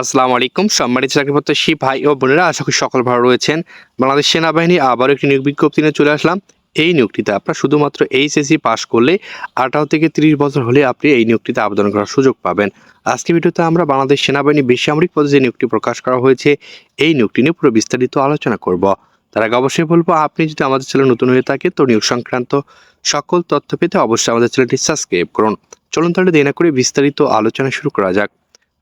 আসসালামু আলাইকুম। সম্মানিত চাকরিপ্রত্যাশী ভাই ও বোনেরা, আশা করি সকল ভালো রয়েছেন। বাংলাদেশ সেনাবাহিনী আবারও একটি নিয়োগ বিজ্ঞপ্তি নিয়ে চলে আসলাম। এই নিয়োগটিতে আপনার শুধুমাত্র এইচএসসি পাস করলে আঠারো থেকে তিরিশ বছর হলে আপনি এই নিয়োগটিতে আবেদন করার সুযোগ পাবেন। আজকে ভিডিওতে আমরা বাংলাদেশ সেনাবাহিনী বেসামরিক পদে যে নিয়োগটি প্রকাশ করা হয়েছে, এই নিয়োগটি নিয়ে পুরো বিস্তারিত আলোচনা করব। তার আগে অবশ্যই বলব, আপনি যদি আমাদের চ্যানেল নতুন হয়ে থাকে তো নিয়োগ সংক্রান্ত সকল তথ্য পেতে অবশ্যই আমাদের চ্যানেলটি সাবস্ক্রাইব করুন। চলুন তাহলে দেরি না করে বিস্তারিত আলোচনা শুরু করা যাক।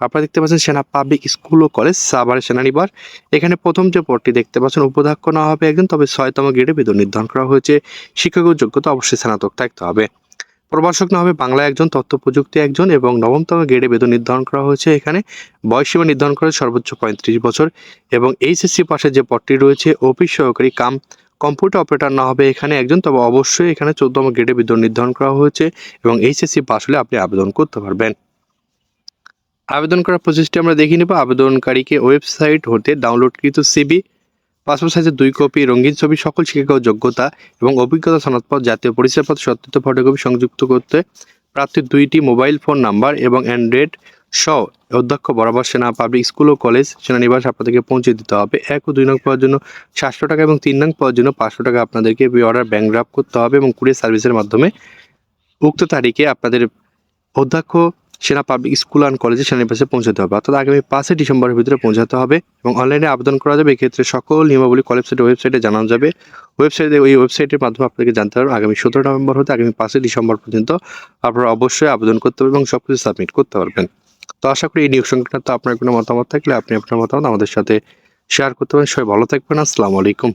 আপনারা দেখতে পাচ্ছেন সেনা পাবলিক স্কুল ও কলেজ সাভার সেনানিবার। এখানে প্রথম যে পদটি দেখতে পাচ্ছেন, উপাধ্যক্ষ না হবে একজন, তবে ছয়তম গ্রেডে বেতন নির্ধারণ করা হয়েছে। শিক্ষকের যোগ্যতা অবশ্যই স্নাতক থাকতে হবে। প্রভাষক না হবে বাংলা একজন, তথ্য প্রযুক্তি একজন, এবং নবমতম গ্রেডে বেতন নির্ধারণ করা হয়েছে এখানে। বয়সীমা নির্ধারণ করা সর্বোচ্চ পঁয়ত্রিশ বছর, এবং এইচএসসি পাশে যে পদটি রয়েছে, অফিস সহকারী কাম কম্পিউটার অপারেটর না হবে এখানে একজন, তবে অবশ্যই এখানে চোদ্দতম গ্রেডে বেতন নির্ধারণ করা হয়েছে, এবং এইচএসসি পাস হলে আপনি আবেদন করতে পারবেন। আবেদন করার প্রসেসটি আমরা দেখে নেব। আবেদনকারীকে ওয়েবসাইট হতে ডাউনলোডকৃত সিবি পাসপোর্ট সাইজের দুই কপি, রঙিন ছবি, সকল শিক্ষক যোগ্যতা এবং অভিজ্ঞতা সনদপত্র, জাতীয় পরিচয়পত্র সত্যায়িত ফটোকপি সংযুক্ত করতে প্রার্থীর দুইটি মোবাইল ফোন নাম্বার এবং অ্যান্ড্রয়েড সহ অধ্যক্ষ বরাবর সেনা পাবলিক স্কুল ও কলেজ সেনানিবাস আপনাদেরকে পৌঁছে দিতে হবে। এক ও দুই নং পাওয়ার জন্য সাতশো টাকা এবং তিন নং পাওয়ার জন্য পাঁচশো টাকা আপনাদেরকে অর্ডার ব্যাংক ড্রাফট করতে হবে এবং কুরিয়ার সার্ভিসের মাধ্যমে উক্ত তারিখে আপনাদের অধ্যক্ষ সেনা পাবলিক স্কুল অ্যান্ড কলেজে সেনানিবাসে পৌঁছাতে হবে। অর্থাৎ আগামী পাঁচই ডিসেম্বরের ভিতরে পৌঁছাতে হবে এবং অনলাইনে আবেদন করা যাবে। এক্ষেত্রে সকল নিয়মাবলী কলেজের ওয়েবসাইটে জানানো যাবে। ওয়েবসাইটে ওই ওয়েবসাইটের মাধ্যমে আপনাকে জানতে পারবেন আগামী সতেরো নভেম্বর হতে আগামী পাঁচই ডিসেম্বর পর্যন্ত আপনারা অবশ্যই আবেদন করতে পারবেন এবং সব কিছু সাবমিট করতে পারবেন। তো আশা করি এই নিয়োগ সংক্রান্ত আপনার কোনো মতামত থাকলে আপনি আপনার মতামত আমাদের সাথে শেয়ার করতে পারেন। সবাই ভালো থাকবেন। আসসালামু আলাইকুম।